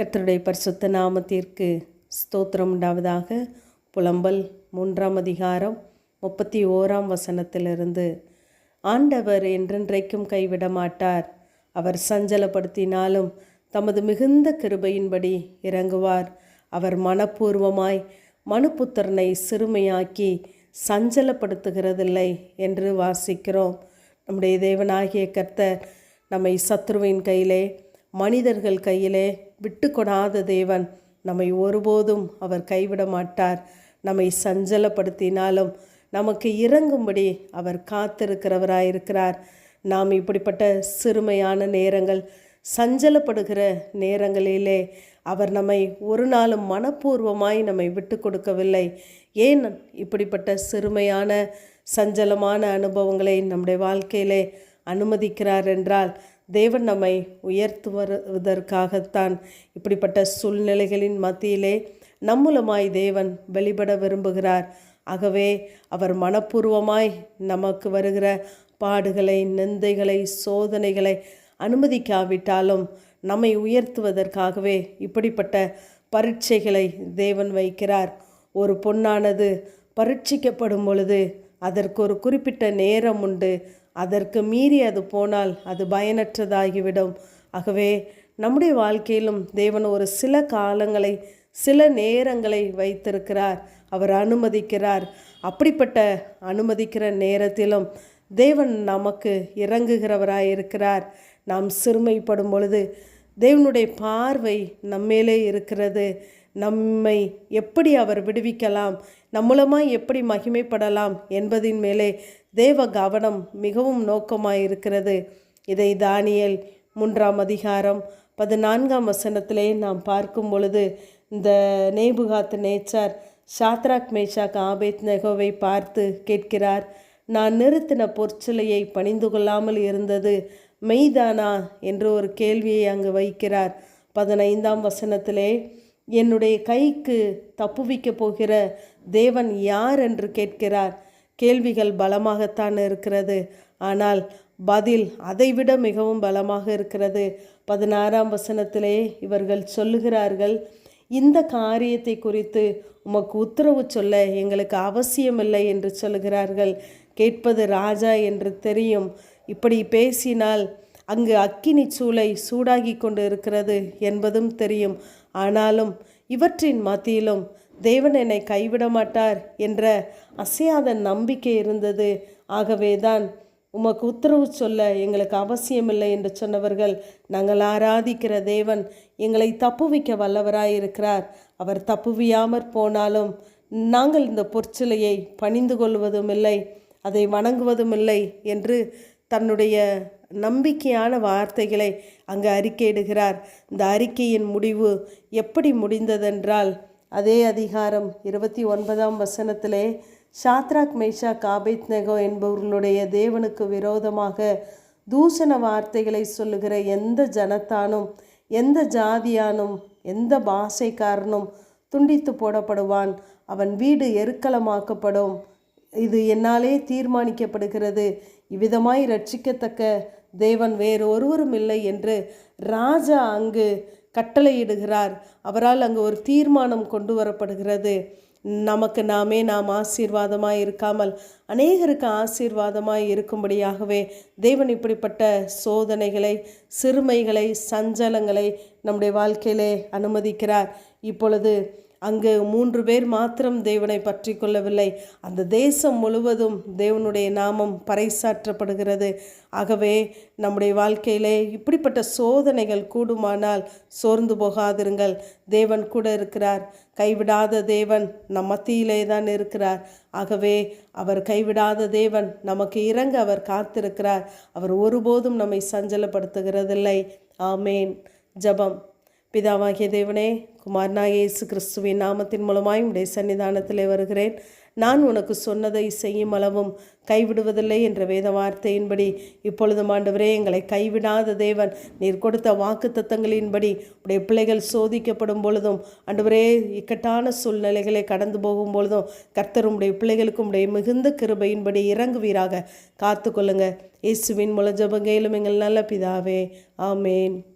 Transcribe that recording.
கர்த்தருடைய பரிசுத்த நாமத்திற்கு ஸ்தோத்திரம் உண்டாவதாக. புலம்பல் மூன்றாம் அதிகாரம் முப்பத்தி ஓராம் வசனத்திலிருந்து ஆண்டவர் என்றென்றைக்கும் கைவிட மாட்டார். அவர் சஞ்சலப்படுத்தினாலும் தமது மிகுந்த கிருபையின்படி இறங்குவார். அவர் மனப்பூர்வமாய் மனுப்புத்திரனை சிறுமையாக்கி சஞ்சலப்படுத்துகிறதில்லை என்று வாசிக்கிறோம். நம்முடைய தேவனாகிய கர்த்தர் நம்மை சத்ருவின் கையிலே மனிதர்கள் கையிலே விட்டு கொடாத தேவன் நம்மை ஒருபோதும் அவர் கைவிட மாட்டார். நம்மை சஞ்சலப்படுத்தினாலும் நமக்கு இறங்கும்படி அவர் காத்திருக்கிறவராயிருக்கிறார். நாம் இப்படிப்பட்ட சிறுமையான நேரங்கள் சஞ்சலப்படுகிற நேரங்களிலே அவர் நம்மை ஒரு நாளும் மனப்பூர்வமாய் நம்மை விட்டு கொடுக்கவில்லை ஏன் இப்படிப்பட்ட சிறுமையான சஞ்சலமான அனுபவங்களை நம்முடைய வாழ்க்கையிலே அனுமதிக்கிறார் என்றால் தேவன் நம்மை உயர்த்துவதற்காகத்தான் இப்படிப்பட்ட சூழ்நிலைகளின் மத்தியிலே நம்மூலமாய் தேவன் வெளிப்பட விரும்புகிறார். ஆகவே அவர் மனப்பூர்வமாய் நமக்கு வருகிற பாடுகளை நிந்தைகளை சோதனைகளை அனுமதிக்காவிட்டாலும் நம்மை உயர்த்துவதற்காகவே இப்படிப்பட்ட பரீட்சைகளை தேவன் வைக்கிறார். ஒரு பொன்னானது பரீட்சிக்கப்படும் பொழுது அதற்கு ஒரு குறிப்பிட்ட நேரம் உண்டு. அதற்கு மீறி அது போனால் அது பயனற்றதாகிவிடும். ஆகவே நம்முடைய வாழ்க்கையிலும் தேவன் ஒரு சில காலங்களை சில நேரங்களை வைத்திருக்கிறார். அவர் அனுமதிக்கிறார். அப்படிப்பட்ட அனுமதிக்கிற நேரத்திலும் தேவன் நமக்கு இறங்குகிறவராய் இருக்கிறார் நாம் சிறுமைப்படும் பொழுது தேவனுடைய பார்வை நம்மேலே இருக்கிறது. நம்மை எப்படி அவர் விடுவிக்கலாம்? நம்மளமாக எப்படி மகிமைப்படலாம் என்பதின் மேலே தேவ கவனம் மிகவும் நோக்கமாயிருக்கிறது. இதை தானியல் மூன்றாம் அதிகாரம் பதினான்காம் வசனத்திலே நாம் பார்க்கும் பொழுது இந்த நேபுகாத் நேச்சார் சாத்ராக் மேஷாக் ஆபேத் நெகோவை பார்த்து கேட்கிறார் நான் நிறுத்தின பொற்சிலையை பணிந்து கொள்ளாமல் இருந்தது மெய்தானா? என்று ஒரு கேள்வியை அங்கு வைக்கிறார். பதினைந்தாம் வசனத்திலே என்னுடைய கைக்கு தப்புவிக்கப் போகிற தேவன் யார் என்று கேட்கிறார். கேள்விகள் பலமாகத்தான் இருக்கிறது. ஆனால் பதில் அதைவிட மிகவும் பலமாக இருக்கிறது. பதினாறாம் வசனத்திலே இவர்கள் சொல்லுகிறார்கள் இந்த காரியத்தை குறித்து உமக்கு உத்தரவு சொல்ல எங்களுக்கு அவசியமில்லை என்று சொல்லுகிறார்கள். கேட்பது ராஜா என்று தெரியும். இப்படி பேசினால் அங்கு அக்கினி சூளை சூடாகி கொண்டு இருக்கிறது என்பதும் தெரியும். ஆனாலும் இவற்றின் மத்தியிலும் தேவன் என்னை கைவிட மாட்டார் என்ற அசையாத நம்பிக்கை இருந்தது. ஆகவேதான் உமக்கு உத்தரவு சொல்ல எங்களுக்கு அவசியமில்லை என்று சொன்னவர்கள் நாங்கள் ஆராதிக்கிற தேவன் எங்களை தப்புவிக்க வல்லவராயிருக்கிறார். அவர் தப்புவியாமற் போனாலும் நாங்கள் இந்த பொற்சிலையை பணிந்து கொள்வதும் இல்லை அதை வணங்குவதும் இல்லை என்று தன்னுடைய நம்பிக்கையான வார்த்தைகளை அங்கு அறிக்கையிடுகிறார். இந்த அறிக்கையின் முடிவு எப்படி முடிந்ததென்றால் அதே அதிகாரம் இருபத்தி ஒன்பதாம் வசனத்திலே ஷாத்ராக் மேஷா காபேத் நெகோ என்பவர்களுடைய தேவனுக்கு விரோதமாக தூஷண வார்த்தைகளை சொல்லுகிற எந்த ஜனத்தானும் எந்த ஜாதியானும் எந்த பாஷைக்காரனும் துண்டித்து போடப்படுவான். அவன் வீடு எருக்களமாக்கப்படும் இது என்னாலே தீர்மானிக்கப்படுகிறது. இவ்விதமாய் ரட்சிக்கத்தக்க தேவன் வேறு ஒருவரும் இல்லை என்று ராஜா அங்கு கட்டளையிடுகிறார். அவரால் அங்கு ஒரு தீர்மானம் கொண்டு வரப்படுகிறது. நமக்கு நாமே நாம் ஆசீர்வாதமாய் இருக்காமல் அநேகருக்கு ஆசீர்வாதமாய் இருக்கும்படியாகவே தேவன் இப்படிப்பட்ட சோதனைகளை சிறுமைகளை சஞ்சலங்களை நம்முடைய வாழ்க்கையிலே அனுமதிக்கிறார். இப்பொழுது அங்கு மூன்று பேர் மாத்திரம் தேவனை பற்றி கொள்ளவில்லை. அந்த தேசம் முழுவதும் தேவனுடைய நாமம் பறைசாற்றப்படுகிறது. ஆகவே நம்முடைய வாழ்க்கையிலே இப்படிப்பட்ட சோதனைகள் கூடுமானால் சோர்ந்து போகாதிருங்கள். தேவன் கூட இருக்கிறார். கைவிடாத தேவன் நம் மத்தியிலே தான் இருக்கிறார். ஆகவே அவர் கைவிடாத தேவன் நமக்கு இறங்க அவர் காத்திருக்கிறார். அவர் ஒருபோதும் நம்மை சஞ்சலப்படுத்துகிறதில்லை. ஆமேன். ஜபம். பிதாவாகிய தேவனே குமாரனாக இயேசு கிறிஸ்துவின் நாமத்தின் மூலமாய் உடைய சன்னிதானத்திலே வருகிறேன். நான் உனக்கு சொன்னதை செய்யும் அளவும் கைவிடுவதில்லை என்ற வேத வார்த்தையின்படி இப்பொழுதும் ஆண்டவரே எங்களை கைவிடாத தேவன் நீர் கொடுத்த வாக்கு தத்தங்களின்படி உடைய பிள்ளைகள் சோதிக்கப்படும் பொழுதும் ஆண்டவரே இக்கட்டான சூழ்நிலைகளை கடந்து போகும் பொழுதும் கர்த்தர் உடைய பிள்ளைகளுக்கும் உடைய மிகுந்த கிருபையின்படி இறங்குவீராக. காத்து கொள்ளுங்க இயேசுவின் மூல ஜபங்கையிலும் எங்கள் நல்ல பிதாவே. ஆமேன்.